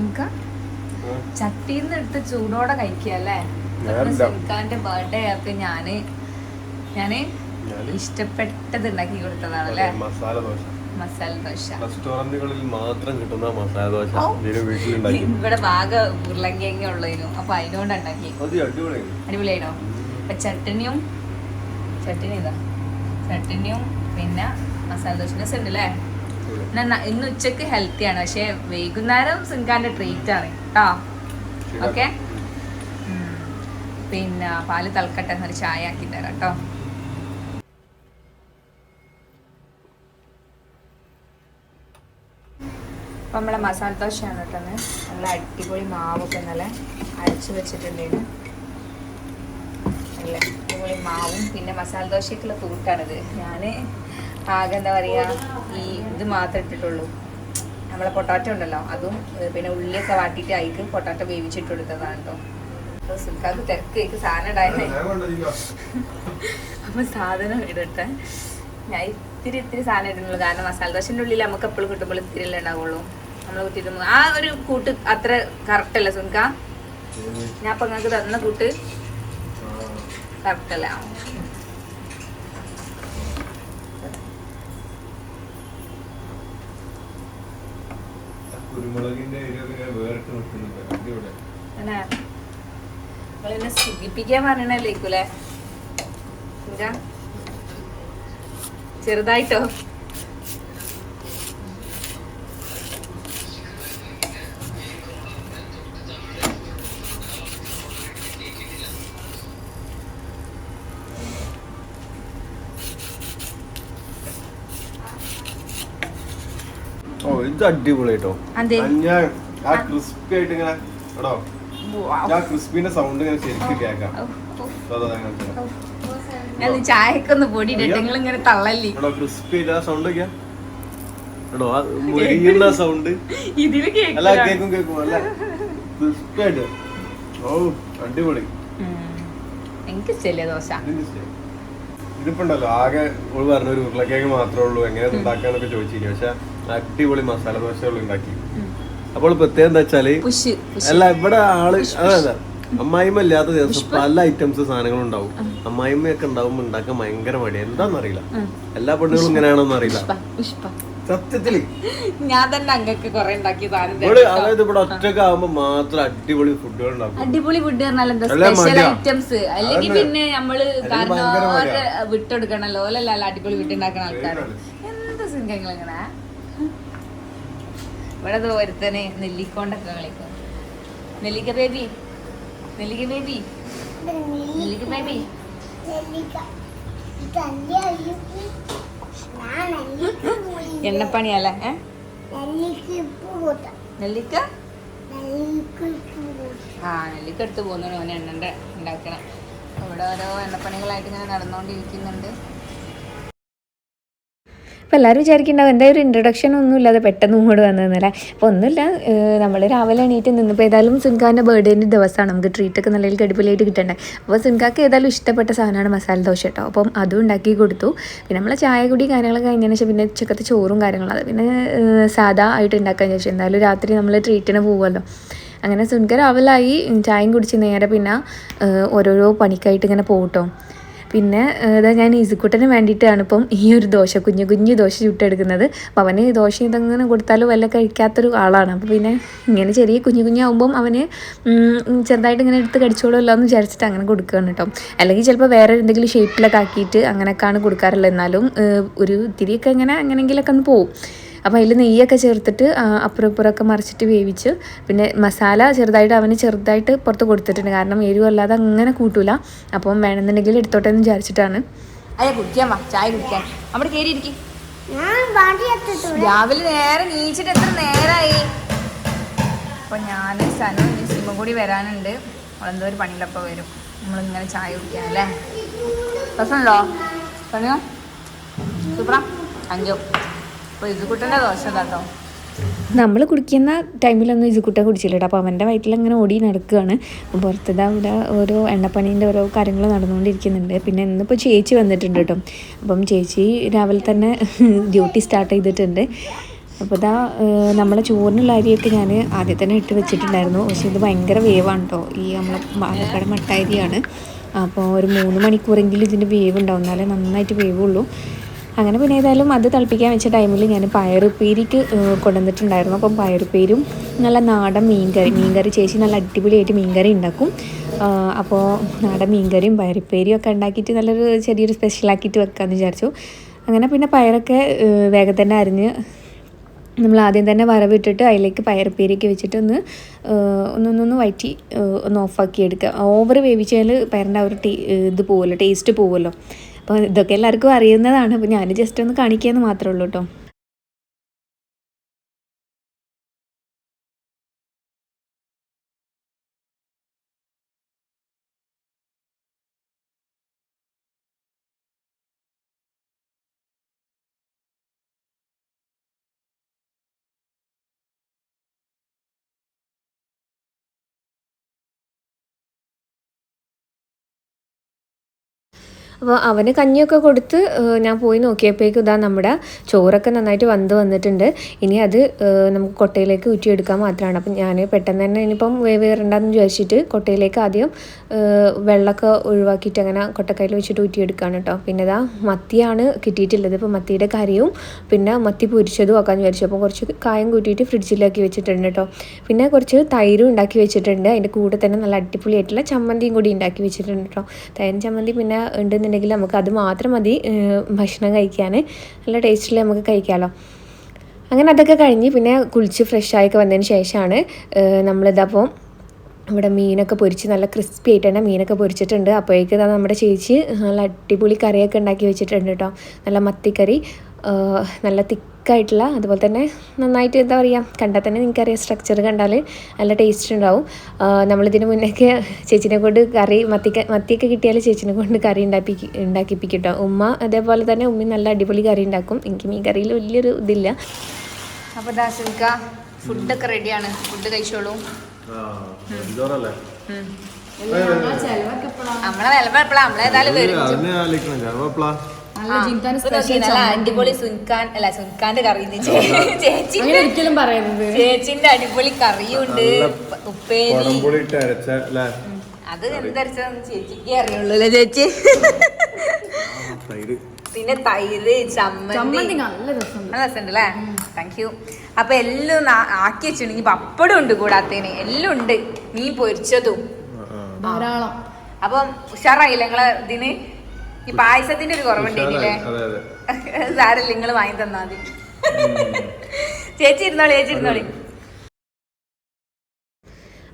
നമുക്ക് ചട്ടിന്ന് എടുത്ത് ചൂടോടെ കഴിക്കല്ലേ അല്ലേ? സുൽഖാന്റെ ബർത്ത്ഡേ ആയപ്പോ ഞാൻ ഞാൻ ഇഷ്ടപ്പെട്ടത് ഉണ്ടാക്കി കൊടുത്തതാണല്ലേ മസാല ദോശ. മസാല ദോശ. റെസ്റ്റോറന്റുകളിൽ മാത്രം കിട്ടുന്ന മസാല ദോശ ഇവിടെ ഭാഗ ഉരുളങ്കിയങ്ങ ഉള്ളതിനു അപ്പൊ അതിനോണ്ട് ഉണ്ടാക്കി. അടിപൊളിയാണ് അപ്പൊ ചട്ടണിയും ചട്ടണി ഇതാ ചട്ടണിയും പിന്നെ മസാല ദോശ. ഉണ്ടല്ലേ ഉണ്ട് അല്ലേ? ഇന്ന് ഉച്ചയ്ക്ക് ഹെൽത്തി ആണ്. പക്ഷെ വൈകുന്നേരം സിൻകാന്റെ ട്രീറ്റ് ആണ് കേട്ടോ ഓക്കെ. പിന്നെ പാൽ തളക്കട്ടെ എന്നൊരു ചായ ആക്കി തരാം കേട്ടോ അപ്പം നമ്മളെ മസാല ദോശയാണ് കേട്ടോ. നല്ല അടിപൊളി മാവൊക്കെ നല്ല അരച്ചു വെച്ചിട്ടുണ്ടായിരുന്നു. നല്ല അടിപൊളി മാവും. പിന്നെ മസാല ദോശയ്ക്കുള്ള കൂട്ടാണിത്. ഞാൻ ആകെ എന്താ പറയുക ഈ ഇത് മാത്രമേ ഇട്ടിട്ടുള്ളൂ. നമ്മളെ പൊട്ടാറ്റോ ഉണ്ടല്ലോ അതും പിന്നെ ഉള്ളിയൊക്കെ വാട്ടിയിട്ട് അതിക്ക് പൊട്ടാറ്റോ വേവിച്ചിട്ട് കൊടുത്തതാണ് കേട്ടോ അപ്പോൾ സുൽക്കാക്ക് തിരക്ക് സാധനം ഇടാനേ അപ്പൊ സാധനം ഇടട്ടെ. ഞാൻ ഇത്തിരി ഇത്തിരി സാധനം ഇടുന്നുള്ളൂ. കാരണം മസാല ദോശന്റെ ഉള്ളിൽ നമുക്ക് എപ്പോഴും കിട്ടുമ്പോൾ ഇത്തിരി അല്ലേ ഉണ്ടാവുള്ളൂ. നമ്മൾ കുത്തിയിട്ട് ആ ഒരു കൂട്ട് അത്ര കറക്റ്റ് അല്ല സുൻക ഞാൻ അപ്പൊ നിങ്ങൾക്ക് തന്ന കൂട്ട് കറക്റ്റ് അല്ല? കുരുമുളകിന്റെ വേറിട്ട് നിൽക്കുന്നുണ്ട്. അടിപൊളി ചെറുതായിട്ടോ? ഇത് അടിപൊളി കേട്ടോ. ഞാൻ ആ ക്രിസ്പി ആയിട്ട് ഇങ്ങനെ എടോ ആ ക്രിസ്പിന്റെ സൗണ്ട് ഇങ്ങനെ ശരിക്കും കേൾക്കാം. ചായക്കൊന്ന് പൊടി നിങ്ങൾ ഇങ്ങനെ തള്ളല്ലേ? ക്രിസ്പി സൗണ്ട് ഒക്കെ. എടോ ആ സൗണ്ട് അല്ല കേക്കും കേക്കും. അല്ല ക്രിസ്പി ആയിട്ട്. ഓ അടിപൊളി. എനിക്ക് ഇഷ്ടല്ലേ ദോശ. ഇതിപ്പോ ഉണ്ടല്ലോ ആകെ ഓൾ പറഞ്ഞ ഒരു ഉരുളക്കേക്ക് മാത്രമേ ഉള്ളൂ. എങ്ങനെ ഉണ്ടാക്കാന്നൊക്കെ ചോദിച്ചിരിക്കും പക്ഷെ അടിപൊളി മസാല ദോശകൾ ഉണ്ടാക്കി. അപ്പോൾ പ്രത്യേകം എന്താ വെച്ചാൽ അല്ല ഇവിടെ ആൾ അതെ അമ്മായിമ്മ ഇല്ലാത്ത ദിവസം പല ഐറ്റംസ് സാധനങ്ങളും ഉണ്ടാവും. അമ്മായിമ്മയൊക്കെ ഉണ്ടാവുമ്പോ ഉണ്ടാക്കാൻ ഭയങ്കര മടി എന്താന്നറിയില്ല എല്ലാ പെണ്ണുകളും ഇങ്ങനെയാണോന്ന് അറിയില്ല. സത്യത്തിൽ. ഞാൻ തന്നെ അങ്ങക്ക് കൊറേ ഉണ്ടാക്കി. അതായത് ഇവിടെ ഒറ്റയ്ക്ക് ആവുമ്പോ മാത്രം അടിപൊളി ഫുഡുകൾ ഉണ്ടാക്കും. അടിപൊളി ഫുഡ് പറഞ്ഞാൽ എന്താ സ്പെഷ്യൽ ഐറ്റംസ് അല്ലെങ്കിൽ പിന്നെ നമ്മൾ കാരണം വിട്ടെടുക്കണല്ലോ. അല്ലല്ലോ അടിപൊളി വിട്ടുണ്ടാക്കുന്ന ആൾക്കാർ എന്താ സിംഗങ്ങൾ ഇങ്ങനെ? ഇവിടെ ഒരുത്തനെ നെല്ലിക്കോണ്ടൊക്കെ കളിക്കും. നെല്ലിക്ക ബേബി നെല്ലിക്ക ബേബി നെല്ലിക്ക ബേബി എണ്ണപ്പണിയല്ലേ നെല്ലിക്ക? ആ നെല്ലിക്ക എടുത്ത് പോകുന്നു എണ്ണണ്ട ഉണ്ടാക്കണം ഇവിടെ ഓരോ എണ്ണപ്പണികളായിട്ട് ഇങ്ങനെ നടന്നുകൊണ്ടിരിക്കുന്നുണ്ട് അപ്പോൾ എല്ലാവരും വിചാരിക്കുന്നുണ്ടാവും എന്താ ഒരു ഇൻട്രൊഡക്ഷൻ ഒന്നും ഇല്ലാതെ പെട്ടെന്ന് ഇങ്ങോട്ട് വന്നതെന്നല്ല? അപ്പോൾ ഒന്നുമില്ല നമ്മൾ രാവിലെ എണീറ്റ് നിന്നപ്പോൾ ഏതായാലും സിൻകാന്റെ ബർത്ത്ഡേന്റെ ദിവസമാണ്. നമുക്ക് ട്രീറ്റൊക്കെ നല്ല അടിപൊളിയായിട്ട് കിട്ടണ്ടേ? അപ്പോൾ സിൻകാക്ക് ഏതായാലും ഇഷ്ടപ്പെട്ട സാധനമാണ് മസാല ദോശ കേട്ടോ അപ്പം അതും ഉണ്ടാക്കി കൊടുത്തു. പിന്നെ നമ്മൾ ചായ കുടി കാര്യങ്ങളൊക്കെ കഴിഞ്ഞതിന് ശേഷം പിന്നെ ഉച്ചക്കത്തെ ചോറും കാര്യങ്ങളും പിന്നെ സാധാ ആയിട്ട് ഉണ്ടാക്കാൻ ചോദിച്ചു എന്തായാലും രാത്രി നമ്മൾ ട്രീറ്റിന് പോകുമല്ലോ അങ്ങനെ സുൻക രാവിലായി ചായയും കുടിച്ച് നേരെ പിന്നെ ഓരോരോ പണിക്കായിട്ട് ഇങ്ങനെ പോകട്ടോ പിന്നെ ഇതാ ഞാൻ ഈസിക്കുട്ടന് വേണ്ടിയിട്ടാണ് ഇപ്പം ഈ ഒരു ദോശ കുഞ്ഞു കുഞ്ഞു ദോശ ചുട്ടെടുക്കുന്നത്. അപ്പം അവന് ദോശ ഇതങ്ങനെ കൊടുത്താലും വല്ല കഴിക്കാത്തൊരു ആളാണ്. അപ്പോൾ പിന്നെ ഇങ്ങനെ ചെറിയ കുഞ്ഞു കുഞ്ഞാവുമ്പം അവന് ചെറുതായിട്ട് ഇങ്ങനെ എടുത്ത് കടിച്ചോളുമല്ലോ എന്ന് വിചാരിച്ചിട്ട് അങ്ങനെ കൊടുക്കുകയാണ് കേട്ടോ. അല്ലെങ്കിൽ ചിലപ്പോൾ വേറെ എന്തെങ്കിലും ഷേപ്പിലൊക്കെ ആക്കിയിട്ട് അങ്ങനെയൊക്കെയാണ് കൊടുക്കാറുള്ളത്. എന്നാലും ഒരു തിരിയൊക്കെ ഇങ്ങനെ എങ്ങനെയെങ്കിലൊക്കെ ഒന്ന് പോവും. അപ്പോൾ അതിൽ നെയ്യൊക്കെ ചേർത്തിട്ട് അപ്പുറം ഇപ്പുറമൊക്കെ മറിച്ചിട്ട് വേവിച്ച് പിന്നെ മസാല ചെറുതായിട്ട് അവന് ചെറുതായിട്ട് പുറത്ത് കൊടുത്തിട്ടുണ്ട്. കാരണം എരിവ് അല്ലാതെ അങ്ങനെ കൂട്ടൂല. അപ്പം വേണമെന്നുണ്ടെങ്കിൽ എടുത്തോട്ടെ എന്ന് വിചാരിച്ചിട്ടാണ്. അതെ കുടിക്കാൻ വാ ചായ കുടിക്കാൻ. അവിടെ കയറി ഇരിക്കും. രാവിലെ നേരെ നീച്ചിട്ട് എത്ര നേരായി? അപ്പൊ ഞാൻ സനു നിസിമും കൂടി വരാനുണ്ട്. അവളെന്തോ ഒരു പണിയിലപ്പോ വരും. നമ്മളിങ്ങനെ ചായ കുടിക്കാൻ അല്ലേ? രസമുണ്ടോ? സനു? സൂപ്പറാ? അഞ്ചോ നമ്മൾ കുടിക്കുന്ന ടൈമിലൊന്നും ഇസുക്കുട്ട കുടിച്ചില്ല കേട്ടോ അപ്പോൾ അവന്റെ വയറ്റിൽ അങ്ങനെ ഓടി നടക്കുകയാണ്. പുറത്തത് അവിടെ ഓരോ എണ്ണപ്പണീന്റെ ഓരോ കാര്യങ്ങൾ നടന്നുകൊണ്ടിരിക്കുന്നുണ്ട്. പിന്നെ ഇന്നിപ്പോൾ ചേച്ചി വന്നിട്ടുണ്ട് കേട്ടോ. അപ്പം ചേച്ചി രാവിലെ തന്നെ ഡ്യൂട്ടി സ്റ്റാർട്ട് ചെയ്തിട്ടുണ്ട്. അപ്പോൾ ഇതാ നമ്മളെ ചോറിനുള്ള അരിയൊക്കെ ഞാൻ ആദ്യം തന്നെ ഇട്ട് വെച്ചിട്ടുണ്ടായിരുന്നു. പക്ഷേ ഇത് ഭയങ്കര വേവാണ് കേട്ടോ. ഈ നമ്മളെ പാലക്കാട് മട്ട അരിയാണ് അപ്പോൾ ഒരു മൂന്ന് മണിക്കൂറെങ്കിലും ഇതിന്റെ വേവ് ഉണ്ടാവും എന്നാലേ നന്നായിട്ട് വേവുള്ളൂ. അങ്ങനെ പിന്നെ ഏതായാലും അത് തിളപ്പിക്കാൻ വെച്ച ടൈമിൽ ഞാൻ പയറുപ്പേരിക്ക് കൊണ്ടുവന്നിട്ടുണ്ടായിരുന്നു. അപ്പം പയറുപ്പേരും നല്ല നാടൻ മീൻകറി മീൻകറി ചേച്ചി നല്ല അടിപൊളിയായിട്ട് മീൻകറി ഉണ്ടാക്കും അപ്പോൾ നാടൻ മീൻകറിയും പയറുപ്പേരിയും ഒക്കെ ഉണ്ടാക്കിയിട്ട് നല്ലൊരു ചെറിയൊരു സ്പെഷ്യലാക്കിയിട്ട് വെക്കാമെന്ന് വിചാരിച്ചു. അങ്ങനെ പിന്നെ പയറൊക്കെ വേഗം തന്നെ അരിഞ്ഞ് നമ്മൾ ആദ്യം തന്നെ വറവിട്ടിട്ട് അതിലേക്ക് പയറുപ്പേരിയൊക്കെ വെച്ചിട്ട് ഒന്ന് ഒന്നൊന്നൊന്ന് വയറ്റി ഒന്ന് ഓഫാക്കി എടുക്കുക ഓവർ വേവിച്ചാൽ പയറിന്റെ ആ ഒരു ടേ ഇത് പോവുമല്ലോ ടേസ്റ്റ് പോവുമല്ലോ അപ്പോൾ ഇതൊക്കെ എല്ലാവർക്കും അറിയുന്നതാണ്. അപ്പോൾ ഞാൻ ജസ്റ്റ് ഒന്ന് കാണിക്കുകയെന്ന് മാത്രമേ ഉള്ളൂ കേട്ടോ അപ്പോൾ അവന് കഞ്ഞിയൊക്കെ കൊടുത്ത് ഞാൻ പോയി നോക്കിയപ്പോഴേക്കും ഇതാ നമ്മുടെ ചോറൊക്കെ നന്നായിട്ട് വന്ന് വന്നിട്ടുണ്ട്. ഇനി അത് നമുക്ക് കൊട്ടയിലേക്ക് ഊറ്റിയെടുക്കാൻ മാത്രമാണ്. അപ്പം ഞാൻ പെട്ടെന്ന് തന്നെ ഇനിയിപ്പം വേവേറണ്ടെന്ന് വിചാരിച്ചിട്ട് കൊട്ടയിലേക്ക് ആദ്യം വെള്ളമൊക്കെ ഒഴിവാക്കിയിട്ട് അങ്ങനെ കൊട്ടക്കയിൽ വെച്ചിട്ട് ഊറ്റിയെടുക്കുകയാണ് കേട്ടോ. പിന്നെ ഇതാ മത്തിയാണ് കിട്ടിയിട്ടുള്ളത്. ഇപ്പോൾ മത്തിയുടെ കറിയും പിന്നെ മത്തി പൊരിച്ചതും ആക്കാമെന്ന് വിചാരിച്ചു. അപ്പോൾ കുറച്ച് കായം കൂട്ടിയിട്ട് ഫ്രിഡ്ജിലാക്കി വെച്ചിട്ടുണ്ട് കേട്ടോ. പിന്നെ കുറച്ച് തൈരും ഉണ്ടാക്കി വെച്ചിട്ടുണ്ട്. അതിന്റെ കൂടെ തന്നെ നല്ല അടിപൊളിയായിട്ടുള്ള ചമ്മന്തിയും കൂടി ഉണ്ടാക്കി വെച്ചിട്ടുണ്ട് കേട്ടോ. തൈരും ചമ്മന്തി പിന്നെ ഉണ്ടെന്നുണ്ടെങ്കിൽ നമുക്ക് അത് മാത്രം മതി ഭക്ഷണം കഴിക്കാൻ. നല്ല ടേസ്റ്റിൽ നമുക്ക് കഴിക്കാമല്ലോ അങ്ങനെ അതൊക്കെ കഴിഞ്ഞ് പിന്നെ കുളിച്ച് ഫ്രഷ് ആയൊക്കെ വന്നതിന് ശേഷമാണ് നമ്മളിതപ്പോൾ ഇവിടെ മീനൊക്കെ പൊരിച്ച് നല്ല ക്രിസ്പി ആയിട്ട് തന്നെ മീനൊക്കെ പൊരിച്ചിട്ടുണ്ട്. അപ്പോഴേക്ക് നമ്മുടെ ചേച്ചി നല്ല അടിപൊളി കറിയൊക്കെ ഉണ്ടാക്കി വെച്ചിട്ടുണ്ട് കേട്ടോ. നല്ല മത്തിക്കറി. നല്ല തിക്കായിട്ടുള്ള അതുപോലെ തന്നെ നന്നായിട്ട് എന്താ പറയുക കണ്ടാൽ തന്നെ നിങ്ങൾക്കറിയാം സ്ട്രക്ചർ കണ്ടാൽ നല്ല ടേസ്റ്റ് ഉണ്ടാവും. നമ്മളിതിന് മുന്നേക്ക് ചേച്ചിനെ കൊണ്ട് കറി മത്തിക്ക മത്തിയൊക്കെ കിട്ടിയാൽ ചേച്ചിനെ കൊണ്ട് കറി ഉണ്ടാക്കി ഉണ്ടാക്കിപ്പിക്കും കേട്ടോ ഉമ്മ അതേപോലെ തന്നെ ഉമ്മ നല്ല അടിപൊളി കറി ഉണ്ടാക്കും. എനിക്ക് മീൻ കറിയിൽ വലിയൊരു ഇതില്ല. അപ്പോൾ ദാസിക്ക ഫുഡൊക്കെ റെഡിയാണ് ഫുഡ് കഴിച്ചോളൂ. നമ്മളെ വിലപ്പെടാ നമ്മളേതായാലും വരും അതിനെ ആലോചിക്കണം സ്പെഷ്യൽ നല്ല അടിപൊളി സുൻഖാൻ അല്ല സുൻഖാന്റെ കറി ചേച്ചി ഒരിക്കലും പറയരുത്. ചേച്ചിന്റെ അടിപൊളി കറിയുണ്ട്. ഉപ്പേരി. അത് എന്തരച്ചതെന്ന് ചേച്ചിക്ക് അറിയുള്ളൂ അല്ലേ ചേച്ചി തൈര്. പിന്നെ തൈര് ചമ്മന്തി. ചമ്മന്തി നല്ല രസം നല്ല രസമുണ്ട് അല്ലേ? താങ്ക് യു അപ്പൊ എല്ലാം ആക്കി വെച്ചിട്ടുണ്ടെങ്കിൽ പപ്പടം ഉണ്ട് കൂടാത്തേന്. എല്ലാം ഉണ്ട്. മീൻ പൊരിച്ചതും. ധാരാളം. അപ്പം ഉഷാറായില്ല നിങ്ങളെ ഇതിന്? ഈ പായസത്തിന്റെ ഒരു കുറവുണ്ടേനില്ലേ അതെ അതെ. സാരല്ല നിങ്ങൾ വാങ്ങി തന്നാ മതി. ചേച്ചി ഇരുന്നോളി ചേച്ചി ഇരുന്നോളി.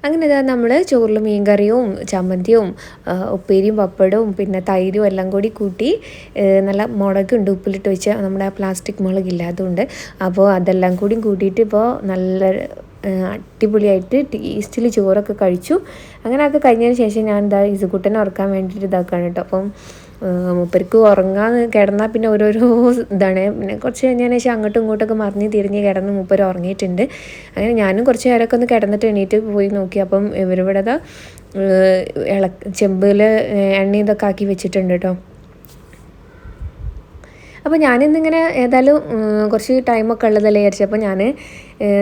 അങ്ങനെ ഇതാ നമ്മൾ ചോറിൽ മീൻകറിയും ചമ്മന്തിയും ഉപ്പേരിയും പപ്പടവും പിന്നെ തൈരും എല്ലാം കൂടി കൂട്ടി നല്ല മുളകുണ്ട് ഉപ്പിലിട്ട് വെച്ച നമ്മുടെ പ്ലാസ്റ്റിക് മുളകില്ല അതുകൊണ്ട് അപ്പോൾ അതെല്ലാം കൂടി കൂട്ടിയിട്ട് ഇപ്പോൾ നല്ല അടിപൊളിയായിട്ട് ടേസ്റ്റിൽ ചോറൊക്കെ കഴിച്ചു. അങ്ങനെ അങ്ങനെയൊക്കെ കഴിഞ്ഞതിന് ശേഷം ഞാൻ എന്താ ഇസുകുട്ടനെ ഉറക്കാൻ വേണ്ടിയിട്ട് ഇതാക്കാണ് കേട്ടോ. അപ്പം മൂപ്പർക്ക് ഉറങ്ങാൻ കിടന്നാൽ പിന്നെ ഓരോരോ ഇതാണ്. പിന്നെ കുറച്ച് കഴിഞ്ഞതിന് ശേഷം അങ്ങോട്ടും ഇങ്ങോട്ടൊക്കെ മറിഞ്ഞ് തിരിഞ്ഞ് കിടന്ന് മൂപ്പർ ഉറങ്ങിയിട്ടുണ്ട്. അങ്ങനെ ഞാനും കുറച്ച് നേരമൊക്കെ ഒന്ന് കിടന്നിട്ട് എണീറ്റ് പോയി നോക്കി. അപ്പം ഇവരിവിടെ ഇള ചെമ്പിൽ എണ്ണ ഇതൊക്കെ ആക്കി വെച്ചിട്ടുണ്ട് കേട്ടോ. അപ്പോൾ ഞാനിന്നിങ്ങനെ ഏതായാലും കുറച്ച് ടൈമൊക്കെ ഉള്ളതല്ലേ വിചാരിച്ചപ്പോൾ ഞാൻ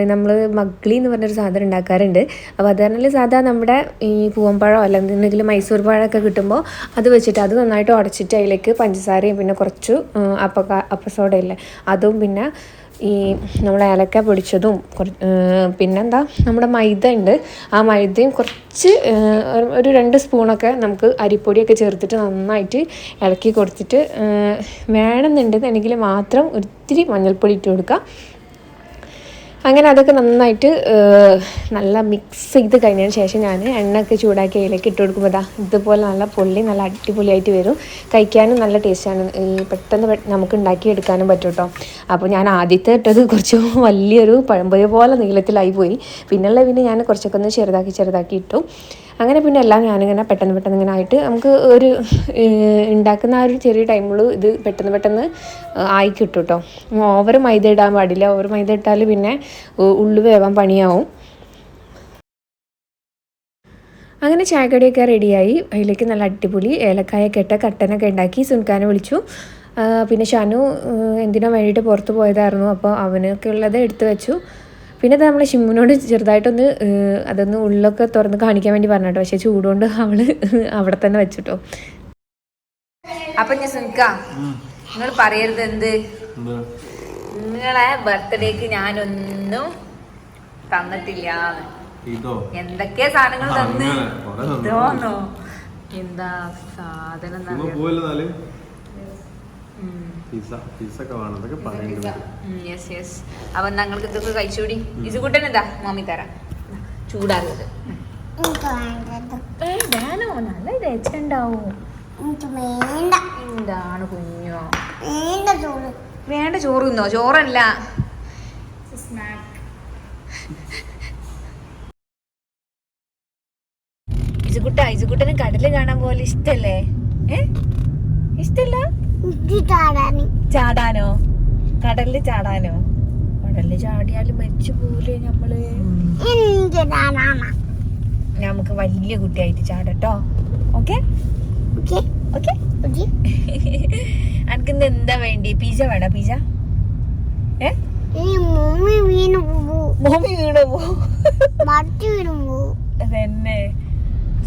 നമ്മൾ മഗ്ലി എന്ന് പറഞ്ഞൊരു സാധനം ഉണ്ടാക്കാറുണ്ട്. അപ്പോൾ അത് പറഞ്ഞാൽ സാധാ നമ്മുടെ ഈ പൂവമ്പഴമോ എന്തെങ്കിലും മൈസൂർ പഴമൊക്കെ കിട്ടുമ്പോൾ അത് വെച്ചിട്ട് അത് നന്നായിട്ട് ഉടച്ചിട്ട് അതിലേക്ക് പഞ്ചസാരയും പിന്നെ കുറച്ച് അപ്പ അപ്പസോഡ ഇല്ലേ അതും പിന്നെ ഈ നമ്മൾ ഏലക്ക പൊടിച്ചതും പിന്നെന്താ നമ്മുടെ മൈദ ഉണ്ട്. ആ മൈദയും കുറച്ച് ഒരു- രണ്ട് സ്പൂണൊക്കെ നമുക്ക് അരിപ്പൊടിയൊക്കെ ചേർത്തിട്ട് നന്നായിട്ട് ഇളക്കി കൊടുത്തിട്ട് വേണമെന്നുണ്ടെന്നുണ്ടെങ്കിൽ മാത്രം ഒത്തിരി മഞ്ഞൾപ്പൊടി ഇട്ട് കൊടുക്കുക അങ്ങനെ അതൊക്കെ നന്നായിട്ട് നല്ല മിക്സ് ചെയ്ത് കഴിഞ്ഞതിന് ശേഷം ഞാൻ എണ്ണയൊക്കെ ചൂടാക്കി അതിലേക്ക് ഇട്ട് കൊടുക്കുമ്പോൾ ദാ ഇതുപോലെ നല്ല പൊള്ളി നല്ല അടിപൊളിയായിട്ട് വരും. കഴിക്കാനും നല്ല ടേസ്റ്റാണ് ഈ പെട്ടെന്ന് നമുക്ക് ഉണ്ടാക്കിയെടുക്കാനും പറ്റും കേട്ടോ അപ്പോൾ ഞാൻ ആദ്യത്തെ ഇട്ടത് കുറച്ച് വലിയൊരു പഴംപൊരി പോലെ നീളത്തിലായി പോയി. പിന്നെയുള്ള പിന്നെ ഞാൻ കുറച്ചൊക്കെ ഒന്ന് ചെറുതാക്കി ചെറുതാക്കി ഇട്ടു. അങ്ങനെ പിന്നെ എല്ലാം ഞാനിങ്ങനെ പെട്ടെന്ന് പെട്ടെന്ന് ഇങ്ങനെ ആയിട്ട് നമുക്ക് ഒരു ഉണ്ടാക്കുന്ന ആ ഒരു ചെറിയ ടൈമുള്ളൂ ഇത് പെട്ടെന്ന് പെട്ടെന്ന് ആയി കിട്ടും കേട്ടോ ഓവർ മൈദ ഇടാൻ പാടില്ല. ഓവർ മൈദ ഇട്ടാൽ പിന്നെ ഉള്ളു വേവാൻ പണിയാവും. അങ്ങനെ ചായക്കടിയൊക്കെ റെഡിയായി അതിലേക്ക് നല്ല അടിപൊളി ഏലക്കായൊക്കെ ഇട്ട കട്ടനൊക്കെ ഉണ്ടാക്കി സുൻഖാനെ വിളിച്ചു. പിന്നെ ഷാനു എന്തിനാ വേണ്ടിയിട്ട് പുറത്ത് പോയതായിരുന്നു. അപ്പോൾ അവനൊക്കെ ഉള്ളത് എടുത്തു വെച്ചു. പിന്നെ നമ്മൾ ഷിമ്മുനോട് ചെറുതായിട്ടൊന്ന് അതൊന്ന് ഉള്ളൊക്കെ തുറന്ന് കാണിക്കാൻ വേണ്ടി പറഞ്ഞു കേട്ടോ പക്ഷേ ചൂടുകൊണ്ട് അവൾ അവിടെ തന്നെ വെച്ചിട്ടോ. അപ്പൊ ഞാൻ സുനിക്ക നിങ്ങൾ പറയരുത് എന്ത്? നിങ്ങളെ ബർത്ത്ഡേക്ക് ഞാനൊന്നും തന്നിട്ടില്ല എന്തൊക്കെയാ എന്തൊക്കെ സാധനങ്ങൾ തന്ന്? തോന്നോ എന്താ സാധനം അപ്പൊ ഞങ്ങൾക്ക് ഇതൊക്കെ കഴിച്ചുകൂടി? ഇത് കൂട്ടൻ എന്താ മമ്മി തരാം. ചൂടാറിയത്. വേണോ? നല്ല എന്താണ് കുഞ്ഞോ? വേണ്ട ചോറ്. തിന്നോ? ചോറല്ല. ഇസുകുട്ട ഇസുകുട്ടന് കടൽ കാണാൻ പോലെ ഇഷ്ടല്ലേ? ഏ? ഇഷ്ടല്ല? ചാടാനോ. കടലിൽ ചാടാനോ? കടലിൽ ചാടിയാൽ മരിച്ചു പോലെ നമ്മൾ നമുക്ക് വലിയ കുട്ടിയായിട്ട് ചാടട്ടോ. ഓക്കെ? ഓക്കെ. അനക്കിന്ന് എന്താ വേണ്ടി? പിജ വേണോ പിജ ഏ? മോമി സുഖം പോ അതന്നെ.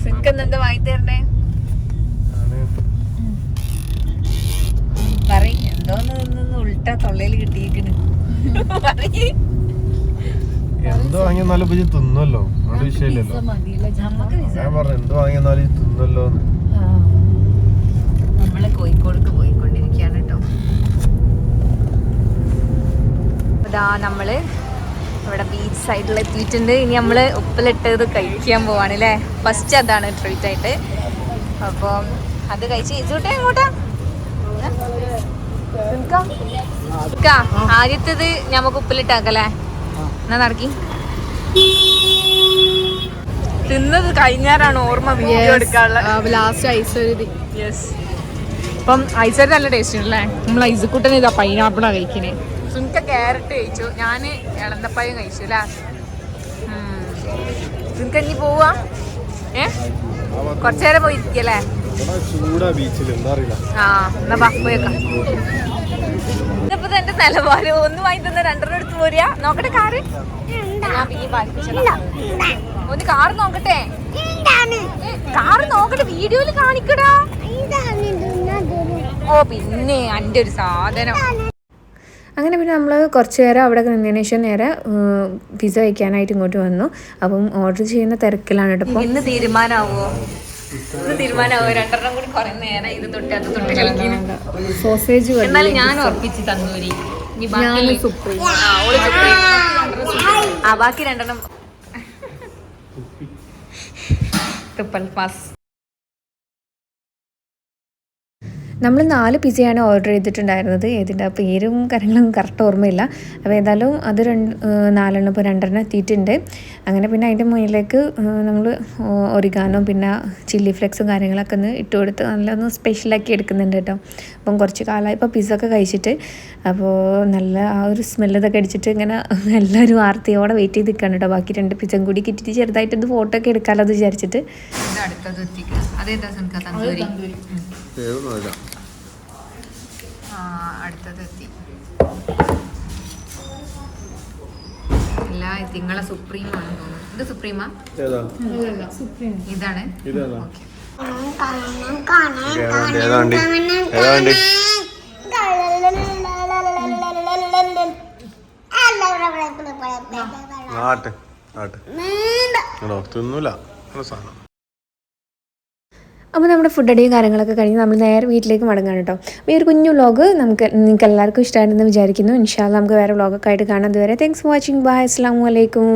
സിൻക്കെന്ന് എന്താ വാങ്ങി തരണേ പറയ് എന്തോന്ന് നിന്ന് ഉൾട്ട തൊള്ളയിൽ കിട്ടിയിരിക്കണ് എന്തോ വാങ്ങിയെന്നാലും ഇപ്പൊ തിന്നല്ലോ. അത് വിഷയമില്ലല്ലോ. ഞാൻ പറഞ്ഞു എന്തോ വാങ്ങിയെന്നാലും തിന്നല്ലോ നമ്മളെ കോഴിക്കോടേക്ക് പോയിക്കൊണ്ടിരിക്കുകയാണ് കേട്ടോ അതാ നമ്മൾ ഇവിടെ ബീച്ച് സൈഡിൽ എത്തിയിട്ടുണ്ട്. ഇനി നമ്മൾ ഉപ്പിലിട്ടത് കഴിക്കാൻ പോവാണ് അല്ലേ ഫസ്റ്റ് അതാണ് ട്രീറ്റ് ആയിട്ട്. അപ്പം അത് കഴിച്ച് ഇതോട്ടെ എങ്ങോട്ടാ. ആദ്യത്തേത് നമുക്ക് ഉപ്പിലിട്ടാക്കല്ലേ? എന്നാ നടക്കി? തിന്നത് കഴിഞ്ഞാലാണ് ഓർമ്മ വീഡിയോ എടുക്കാനുള്ള ലാസ്റ്റ് ഐശ്വര്യ യെസ് അപ്പം ഐസർ നല്ല ടേസ്റ്റ് അല്ലേ നമ്മൾ ഐസക്കൂട്ടൻ ഇതാ പൈനാപ്പിളാണ് കഴിക്കണേ. സുനിക്ക ക്യാരറ്റ് കഴിച്ചു. ഞാൻ ഇളന്തപ്പായം കഴിച്ചു അല്ലേ? സുനിക്ക ഇനി പോവാ? ഏ? കുറച്ചേരം പോയിരിക്കല്ലേ പോയി ഇരിക്കല്ലേ ഇവിടെ ചൂടാ ബീച്ചിൽ എന്താ അറിയില്ല. ആ എന്നാ ബാ പോയേക്കാം ഇന്നിപ്പോ എന്റെ നിലവാരം ഒന്ന് വാങ്ങി തന്നെ രണ്ടെണ്ണം എടുത്ത് പോരുക നോക്കട്ടെ കാറ്. ഒന്ന് കാറ് നോക്കട്ടെ. കാറ് നോക്കട്ടെ. വീഡിയോയിൽ കാണിക്കടാ. ഓ പിന്നെ അന്റെ ഒരു സാധനം. അങ്ങനെ പിന്നെ നമ്മൾ കുറച്ച് നേരം അവിടെ നിന്നതിന് ശേഷം നേരെ പിസ വെക്കാനായിട്ട് ഇങ്ങോട്ട് വന്നു. അപ്പം ഓർഡർ ചെയ്യുന്ന തിരക്കിലാണ് കേട്ടോ. ഇന്ന് തീരുമാനാവോ? രണ്ടെണ്ണം കൂടി കുറെ നേരം ഇത് തൊട്ട് അത് തൊട്ട് കളിക്കുന്നു സോസേജ് എന്നാലും ഞാൻ ഉറപ്പിച്ച് തന്നൂരി. ആ ബാക്കി രണ്ടെണ്ണം. തുപ്പൽ പാസ് നമ്മൾ നാല് പിസയാണ് ഓർഡർ ചെയ്തിട്ടുണ്ടായിരുന്നത്. ഏതിന്റെ പേരും കാര്യങ്ങളും കറക്റ്റ് ഓർമ്മയില്ല. അപ്പോൾ ഏതായാലും അത് രണ്ട് നാലെണ്ണം ഇപ്പോൾ രണ്ടെണ്ണം എത്തിയിട്ടുണ്ട്. അങ്ങനെ പിന്നെ അതിന്റെ മുന്നിലേക്ക് നമ്മൾ ഒറിഗാനോ പിന്നെ ചില്ലി ഫ്ലെക്സും കാര്യങ്ങളൊക്കെ ഒന്ന് ഇട്ട് കൊടുത്ത് നല്ലൊന്ന് സ്പെഷ്യലാക്കി എടുക്കുന്നുണ്ട് കേട്ടോ. അപ്പം കുറച്ച് കാലമായി ഇപ്പോൾ പിസ്സ ഒക്കെ കഴിച്ചിട്ട് അപ്പോൾ നല്ല ആ ഒരു സ്മെല്ലതൊക്കെ അടിച്ചിട്ട് ഇങ്ങനെ എല്ലാവരും ആർത്തിയോടെ വെയിറ്റ് ചെയ്ത് നിൽക്കുകയാണ് കേട്ടോ. ബാക്കി രണ്ട് പിസം കൂടി കിട്ടിയിട്ട് ചെറുതായിട്ട് ഇത് ഫോട്ടോ ഒക്കെ എടുക്കാമല്ലോ എന്ന് വിചാരിച്ചിട്ട്. ഇത് അടുത്തത് അതേതാ തന്തൂരി. ഉം. ഏതൊന്നുമില്ല ആ അടുത്തത് എത്തി ഇല്ല ഇത് നിങ്ങളെ സുപ്രീം ആണ് തോന്നുന്നു. ഇത് സുപ്രീമാ ഏതാ? ഇതാണ്? ഇതേതാ? ഓക്കെ. ഏതാ വണ്ടി ഏതാ വണ്ടി ആട്ടെ ആട്ടെ ആണോ തിന്നൂല. നല്ല സാധനം. അപ്പോൾ നമ്മുടെ ഫുഡ് അടിയും കാര്യങ്ങളൊക്കെ കഴിഞ്ഞ് നമ്മൾ നേരെ വീട്ടിലേക്ക് മടങ്ങാണ് കേട്ടോ അപ്പോൾ ഈ ഒരു കുഞ്ഞു വ്ളോഗ് നമുക്ക് നിങ്ങൾക്ക് എല്ലാവർക്കും ഇഷ്ടമായിരുന്നെന്ന് വിചാരിക്കുന്നു ഇൻഷാല്ല നമുക്ക് വേറെ വ്ളോഗൊക്കെ ആയിട്ട് കാണാം. അതുവരെ താങ്ക്സ് ഫോർ വാച്ചിങ് ബൈ അസ്സാം വലൈക്കും